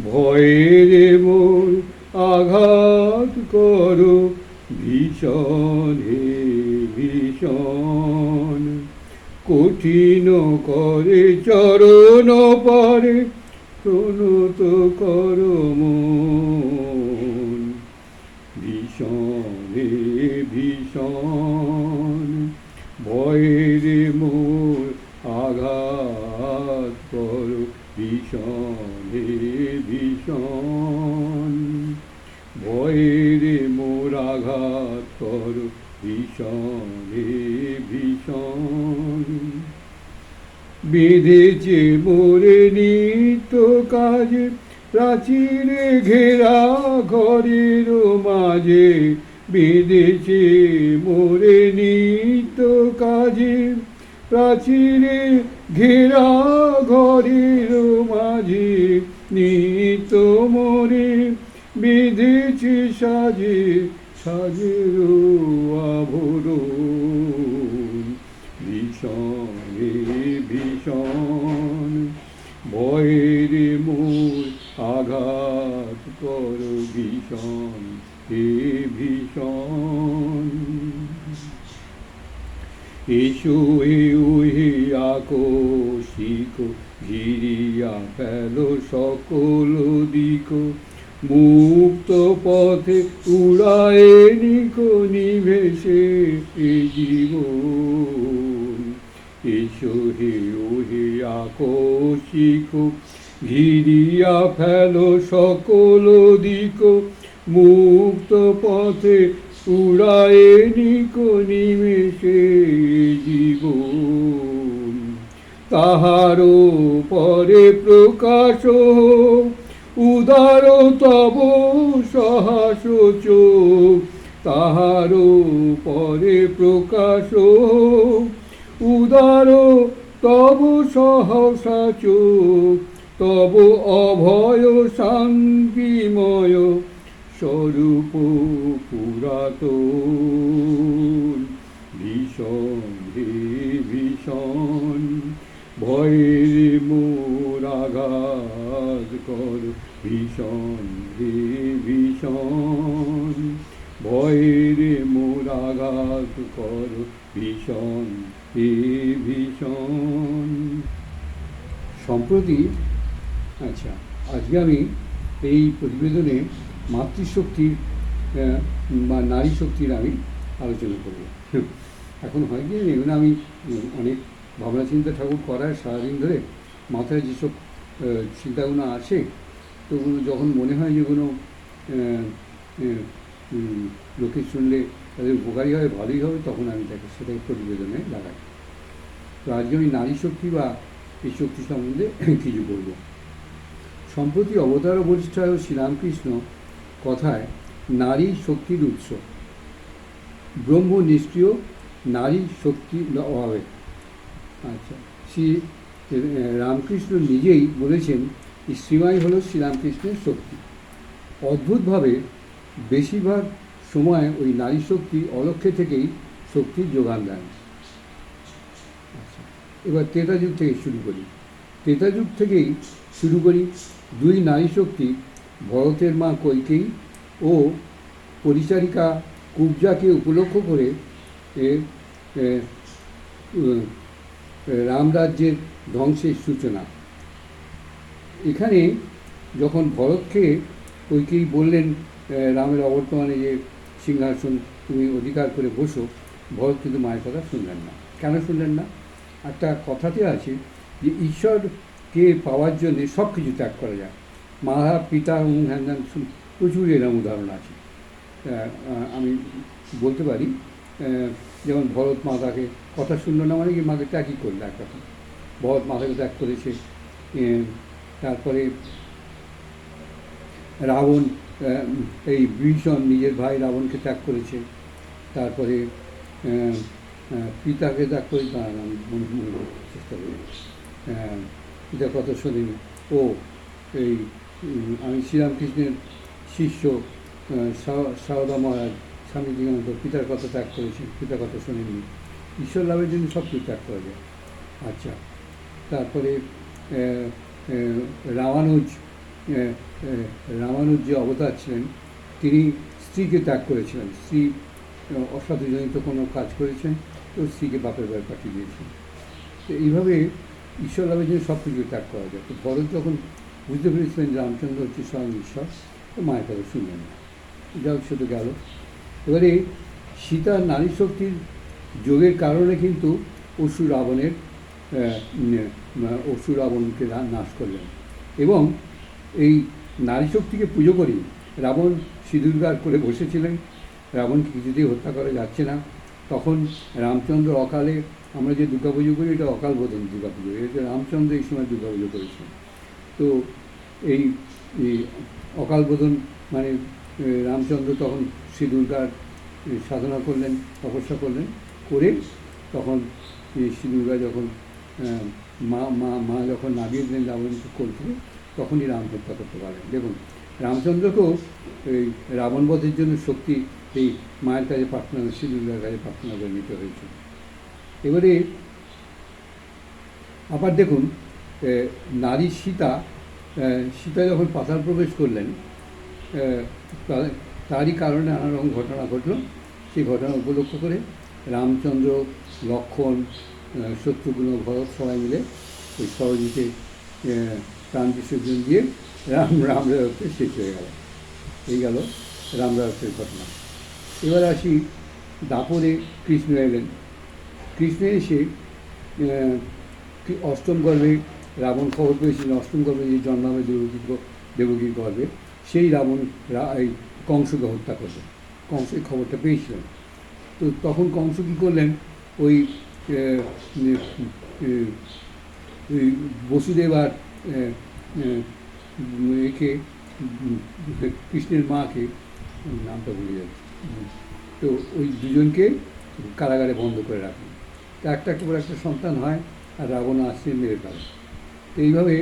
ভয়ের মোর আঘাত করো, ভীষণ হে ভীষণ। কঠিন করে চরণ পরে, প্রণত কর মন। ভীষণ হে ভীষণ। ভয়ের আঘাত কর, ভীষণ হে ভীষণ। ভয়ের মোর আঘাত কর ভীষণ হে ভীষণ। বেঁধেছে মোরে নিত্য কাজে প্রাচীরে ঘেরা ঘরের মাঝে বেঁধেছে মোরে নিত্য কাজে প্রাচীরে ঘেরা ঘরের মাঝে নিত্য মোরে বেঁধেছে সাজে সাজের আভরণ ভীষণ ভীষণ, ভয়ের মোর আঘাত কর ভীষণ, হে ভীষণ। এসো হে ওহে আকোশিক ঘিরিয়া ফেল সকল দিক। মুক্ত পথে উড়ায়ে নিক নিভেসে এ জীবন। এসো হে ওহে আকোশিক ঘিরিয়া ফেল সকল দিক। মুক্ত পথে উড়ায়ে নিক, নিমেষে জীবন। তাহারও পরে প্রকাশ উদার তব সহাস চোখ, তাহারও পরে প্রকাশ উদার তব সহসা তব অভয় শান্তিময় স্বরূপ পুরাতন। ভীষণ হে ভীষণ। ভয়ের মোর আঘাত কর, ভীষণ হে ভীষণ। ভয়ের মোর কর, ভীষণ হে ভীষণ। সম্প্রতি আচ্ছা আজকে আমি এই প্রতিবেদনে মাতৃশক্তির বা নারী শক্তির আমি আলোচনা করব। এখন হয় কি আমি অনেক ভাবনা চিন্তা ঠাকুর করায় সারাদিন ধরে মাথায় যেসব চিন্তাগুলো আসে তো যখন মনে হয় যে কোনো লোকে শুনলে তাদের উপকারী হবে ভালোই হবে, তখন আমি তাকে সেটাকে প্রতিবেদনে লাগাই। তো আজকে আমি নারী শক্তি বা এই শক্তি সম্বন্ধে কিছু বলব। সম্প্রতি অবতার বরিষ্ঠায় শ্রীরামকৃষ্ণ কথায় নারী শক্তির উৎস। ব্রহ্ম নিষ্ক্রিয় নারী শক্তির অভাবে। আচ্ছা। শ্রী রামকৃষ্ণ নিজেই বলেছেন শ্রীমাই হলো শ্রীরামকৃষ্ণের শক্তি। অদ্ভুতভাবে বেশিরভাগ সময় ওই নারী শক্তি অলক্ষ্যে থেকেই শক্তির যোগান দেন আচ্ছা এবার যুগ থেকে শুরু করি। যুগ থেকেই শুরু করি দুই নারী শক্তি, ভরতের মা কৈকেয়ী ও পরিচারিকা কুবজাকে উপলক্ষ করে রামরাজ্যের ধ্বংসের সূচনা। এখানে যখন ভরতকে কৈকেয়ী বললেন রামের অবর্তমানে যে সিংহাসন তুমি অধিকার করে বসো, ভরত কিন্তু মায়ের কথা শুনলেন না। কেন শুনলেন না? একটা কথাতে আছে যে, ঈশ্বরকে পাওয়ার জন্য সব কিছু ত্যাগ করা যায়। মারা পিতা এবং হ্যান প্রচুর এরকম উদাহরণ আছে। আমি বলতে পারি যেমন ভরত মাতাকে কথা শুনলো না মানে কি মাকে ত্যাগই করল এক কথা ভরত মাতাকে ত্যাগ করেছে। তারপরে রাবণ এই ভীষণ নিজের ভাই রাবণকে ত্যাগ করেছে। তারপরে পিতাকে ত্যাগ করে দাঁড়ান চেষ্টা করি। পিতার কথা শোনেনি। ও, এই, আমি শ্রীরামকৃষ্ণের শিষ্য সারদা মহারাজ। স্বামী বিবেকানন্দ পিতার কথা ত্যাগ করেছেন, পিতার কথা শোনেননি। ঈশ্বর লাভের জন্য সব কিছু ত্যাগ করা যায়। আচ্ছা তারপরে রামানুজ রামানুজ যে অবতার ছিলেন, তিনি স্ত্রীকে ত্যাগ করেছিলেন। স্ত্রী অসাধুজনিত কোনো কাজ করেছেন, তো স্ত্রীকে বাপের বাড়ি পাঠিয়ে দিয়েছেন। তো এইভাবে ঈশ্বর লাভের জন্য সব কিছু ত্যাগ করা যায়। তো ভরত যখন বুঝতে পেরেছিলেন যে রামচন্দ্র হচ্ছে স্বয়ং ঈশ্বর, তো মায়ের কথা শুনলেন না। যাও সে তো গেল। এবারে সীতার নারী শক্তির যোগের কারণে কিন্তু অসুর রাবণের অসুর রাবণকে নাশ করলেন। এবং এই নারী শক্তিকে পুজো করি রাবণ সিঁদুরগার করে বসেছিলেন। রাবণকে কিছুতেই হত্যা করা যাচ্ছে না। তখন রামচন্দ্র অকালে আমরা যে দুর্গা পুজো করি, এটা অকাল বোধন দুর্গা পুজো এটা রামচন্দ্র এই সময় দুর্গা পুজো করেছেন। তো এই অকাল বোধন মানে রামচন্দ্র তখন শ্রী দুর্গার সাধনা করলেন, তপস্যা করলেন, করে তখন শ্রী দুর্গা যখন মা মা মা যখন নামিয়ে দিলেন রাবণকে কোল তখনই রাম হত্যা করতে পারলেন। দেখুন, রামচন্দ্রকেও এই রাবণ বধের জন্য শক্তি এই মায়ের কাছে প্রার্থনা শ্রী দুর্গার কাছে প্রার্থনা করে নিতে হয়েছে। এবারে আবার দেখুন নারী সীতা সীতা যখন পাতাল প্রবেশ করলেন তারই কারণে নানা রকম ঘটনা ঘটলো। সেই ঘটনা উপলক্ষ করে রামচন্দ্র, লক্ষণ শত্রুঘ্ন, ভরত সবাই মিলে ওই সরজিতে প্রাণ বিসর্জন দিয়ে রাম রাম রায়ত্বের শেষ হয়ে গেল। এই গেল রাম রায়ত্বের ঘটনা। এবার আসি দাপরে কৃষ্ণ এলেন। কৃষ্ণ এসে অষ্টম গর্ভে রাবণ খবর পেয়েছিলেন। অষ্টম গর্ভে যে জন্ম হবে দেবকীর দেবকীর গর্ভে। সেই রাবণ এই কংসকে হত্যা করবে কংস এই খবরটা পেয়েছিলেন। তো তখন কংস কী করলেন? ওই বসুদেব আর একে কৃষ্ণের মাকে, নামটা ভুলে যাচ্ছে। তো ওই দুজনকে কারাগারে বন্ধ করে রাখেন তো একটা একটা করে একটা সন্তান হয় আর রাবণ আসছে মেরে ফেলে। তো এইভাবে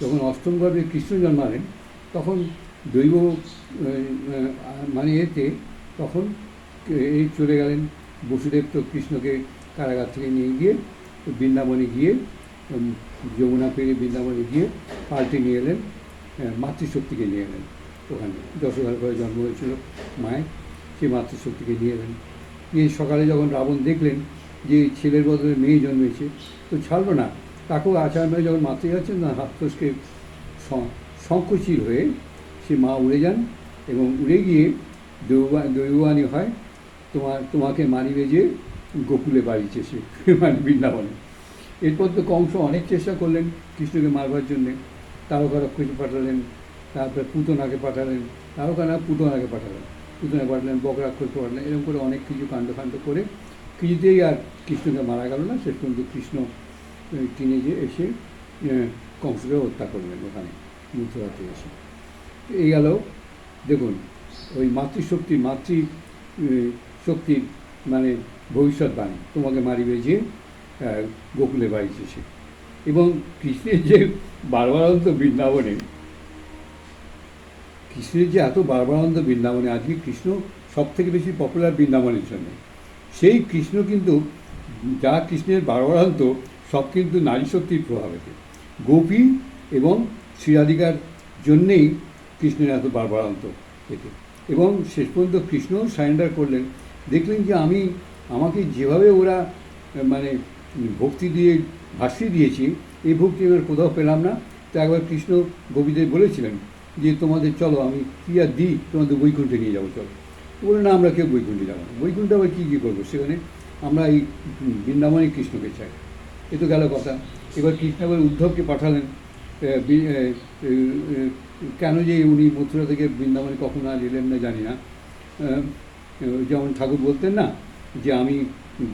যখন অষ্টম গর্ভে কৃষ্ণ জন্মালেন, তখন দৈব মানে এতে তখন এই চলে গেলেন বসুদেব তো কৃষ্ণকে কারাগার থেকে নিয়ে গিয়ে বৃন্দাবনে গিয়ে যমুনা পেরিয়ে বৃন্দাবনে গিয়ে পাল্টে নিয়ে এলেন মাতৃশক্তিকে নিয়ে এলেন ওখানে। যশোদার ঘরে জন্ম হয়েছিল মায়ের সেই মাতৃশক্তিকে নিয়ে এলেন। নিয়ে সকালে যখন রাবণ দেখলেন যে ছেলের বদলে মেয়ে জন্মেছে, তো ছাড়লো না। তাকেও আচার মেয়ে যখন মাতৃ যাচ্ছেন না হাত ফসকে স- হয়ে সে মা উড়ে যান এবং উড়ে গিয়ে দৈবা দৈবানী হয়, তোমার, তোমাকে মারিবে যে গোকুলে বাড়িছে সে মানে বৃন্দাবনে। এরপর তো কংস অনেক চেষ্টা করলেন কৃষ্ণকে মারবার জন্যে। তারকা রক্ষিতে পাঠালেন, তারপরে পুতনাকে পাঠালেন তারকা না পুতনাকে পাঠালেন। পুতনা পাঠালেন বকরাক্ষরকে পাঠালেন, এরকম করে অনেক কিছু কাণ্ডকাণ্ড করে কিছুতেই আর কৃষ্ণকে মারা গেল না। শেষ পর্যন্ত কৃষ্ণ কিনে যে এসে কংসকে হত্যা করলেন ওখানে মথুরাতে এসে। এই গেল। দেখুন, ওই মাতৃশক্তি, মাতৃ শক্তির মানে ভবিষ্যৎবাণী, তোমাকে মারিবে যে গোকুলে বাড়িছে সে এবং কৃষ্ণের যে বারবারান্ত বৃন্দাবনে, কৃষ্ণের যে এত বারবারান্ত বৃন্দাবনে, আজকে কৃষ্ণ সব থেকে বেশি পপুলার বৃন্দাবনের জন্য। সেই কৃষ্ণ কিন্তু, যা কৃষ্ণের বারবারান্ত, সব কিন্তু নারী শক্তির প্রভাবেতে। গোপী এবং শ্রীরাধিকার জন্যেই কৃষ্ণের এত বারবারান্ত এতে এবং শেষ পর্যন্ত কৃষ্ণ সারেন্ডার করলেন। দেখলেন যে আমি আমাকে যেভাবে ওরা মানে ভক্তি দিয়ে ভাসিয়ে দিয়েছি, এই ভক্তি এবার কোথাও পেলাম না। তো একবার কৃষ্ণ গোপীদের বলেছিলেন যে, তোমাদের চলো, আমি কী আর দিই? তোমাদের বৈকুণ্ঠে নিয়ে যাব, চলো। বলে, না, আমরা কেউ বৈকুণ্ঠে যাব না। বৈকুণ্ঠে আবার কী কী করব? সেখানে আমরা এই বৃন্দাবনে কৃষ্ণকে চাই। এ তো গেল কথা। এবার কৃষ্ণ এবার উদ্ধবকে পাঠালেন কেন যে উনি মথুরা থেকে বৃন্দাবনে কখনো আর এলেন না জানি না। যেমন ঠাকুর বলতেন না যে আমি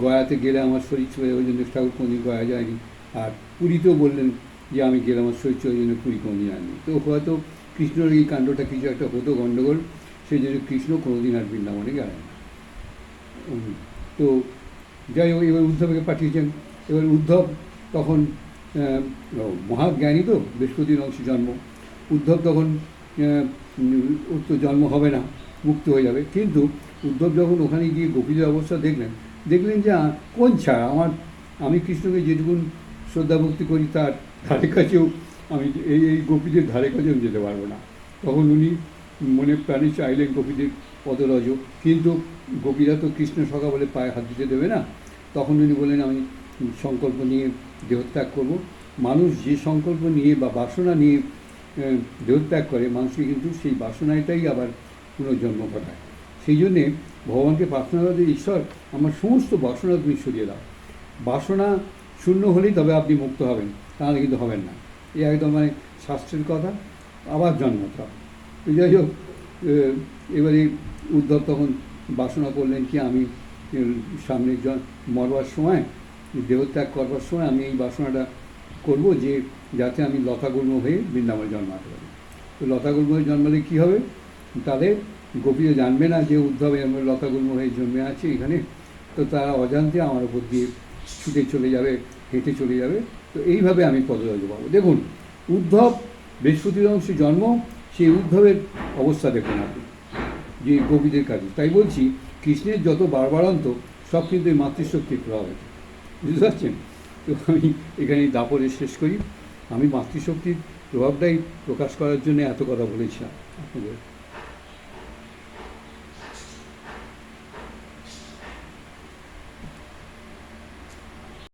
গয়াতে গেলে আমার শরীর চলে ওই জন্য ঠাকুর কোনদিন গয়া যায়নি। আর পুরীতেও বললেন যে আমি গেলে আমার শরীর চলে ওই জন্য পুরী কোনদিন যায়নি। তো হয়তো কৃষ্ণর এই কাণ্ডটা কিছু একটা হতো গণ্ডগোল সেই জন্য কৃষ্ণ কোনোদিন আর বৃন্দাবনে গেলেন তো যাই হোক, এবার উদ্ধবকে পাঠিয়েছেন। এবার উদ্ধব তখন মহাজ্ঞানী তো, বৃহস্পতির অংশ জন্ম। উদ্ধব তখন ওর তো জন্ম হবে না, মুক্ত হয়ে যাবে। কিন্তু উদ্ধব যখন ওখানে গিয়ে গোপীদের অবস্থা দেখলেন দেখলেন যে কোন ছাড়া? আমার, আমি কৃষ্ণকে যেটুকুন শ্রদ্ধা ভক্তি করি, তার ধারে কাছেও আমি এই এই গোপীদের ধারে কাছেও যেতে পারব না। তখন উনি মনে প্রাণে চাইলেন গোপীদের পদরজ। কিন্তু গোপীরা তো কৃষ্ণ সখা বলে পায়ে হাত দিতে দেবে না। তখন উনি বললেন, আমি সংকল্প নিয়ে দেহত্যাগ করব। মানুষ যে সংকল্প নিয়ে বা বাসনা নিয়ে দেহত্যাগ করে মানুষকে কিন্তু সেই বাসনাটাই আবার পুনর্জন্ম ঘটায়। সেই জন্যে ভগবানকে প্রার্থনা করে ঈশ্বর, আমার সমস্ত বাসনা তুমি সরিয়ে দাও। বাসনা শূন্য হলেই তবে আপনি মুক্ত হবেন তাহলে কিন্তু হবেন না। এই একদম মানে শাস্ত্রের কথা, আবার জন্মতে যাই হোক এবারে উদ্ধব তখন বাসনা করলেন কি, আমি সামনে মরবার সময়, দেহত্যাগ করবার সময় আমি এই বাসনাটা করব যে যাতে আমি লতা লতাগুল্ম হয়ে বৃন্দাবনে জন্মাতে পারি। তো লতাগুল্ম হয়ে জন্মালে কী হবে? তাদের গোপীরা জানবে না যে উদ্ধবে আমার লতাগুল্ম হয়ে জন্মে আছে এখানে। তো তারা অজান্তে আমার উপর দিয়ে ছুটে চলে যাবে, হেঁটে চলে যাবে। তো এইভাবে আমি পদরাজ পাবো। দেখুন, উদ্ধব বৃহস্পতির অংশে জন্ম সেই উদ্ধবের অবস্থা দেখুন আপনি, যে গোপীদের কাছে তাই বলছি, কৃষ্ণের যত বারবারান্ত, সব কিন্তু এই মাতৃশক্তির প্রভাব আছে। বুঝতে পারছেন? তো আমি এখানে দাপরে শেষ করি। আমি মাতৃশক্তির প্রভাবটাই প্রকাশ করার জন্য এত কথা বলেছিলাম আপনাদের।